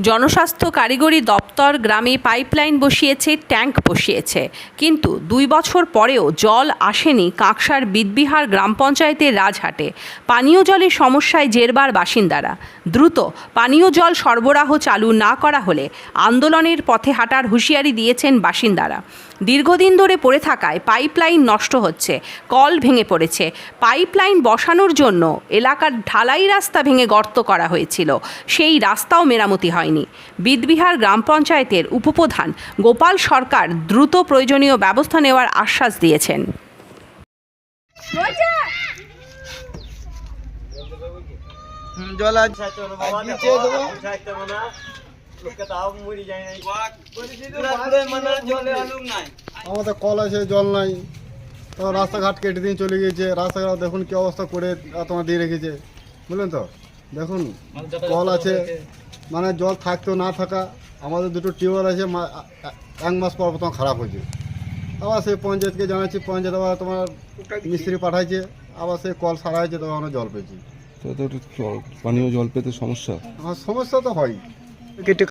জনস্বাস্থ্য কারিগরি দপ্তর গ্রামে পাইপলাইন বসিয়েছে, ট্যাঙ্ক বসিয়েছে। কিন্তু দুই বছর পরেও জল আসেনি কাঁকসার বিদবিহার গ্রাম পঞ্চায়েতের রাজহাটে। পানীয় জলের সমস্যায় জেরবার বাসিন্দারা। দ্রুত পানীয় জল সরবরাহ চালু না করা হলে আন্দোলনের পথে হাঁটার হুঁশিয়ারি দিয়েছেন বাসিন্দারা। দীর্ঘদিন ধরে পড়ে থাকায় পাইপলাইন নষ্ট হচ্ছে, কল ভেঙে পড়েছে। পাইপলাইন বসানোর জন্য এলাকার ঢালাই রাস্তা ভেঙে গর্ত করা হয়েছিল। সেই রাস্তাও মেরামতি হয়নি। বিদবিহার গ্রাম পঞ্চায়েতের উপপ্রধান গোপাল সরকার দ্রুত প্রয়োজনীয় ব্যবস্থা নেওয়ার আশ্বাস দিয়েছেন। জল আমাদের কল আছে জল নাই। তো রাস্তাঘাট কেটে দিয়ে চলে গিয়েছে। রাস্তাঘাট দেখুন কি অবস্থা করে তোমার দিয়ে রেখেছে। বুঝলেন তো? দেখুন কল আছে। মানে জল থাকতো না থাকা আমাদের দুটো টিউবওয়েল আছে মা- এক মাস পর প্রথম খারাপ হয়েছে। আবার সেই পঞ্চায়েতকে জানাচ্ছি পঞ্চায়েত আবার তোমার মিস্ত্রি পাঠাইছে আবার সেই কল সারা হয়েছে তখন আমরা জল পেয়েছি। তো তো জল পানীয় জল পেতে সমস্যা? আমার সমস্যা তো হয় কেটে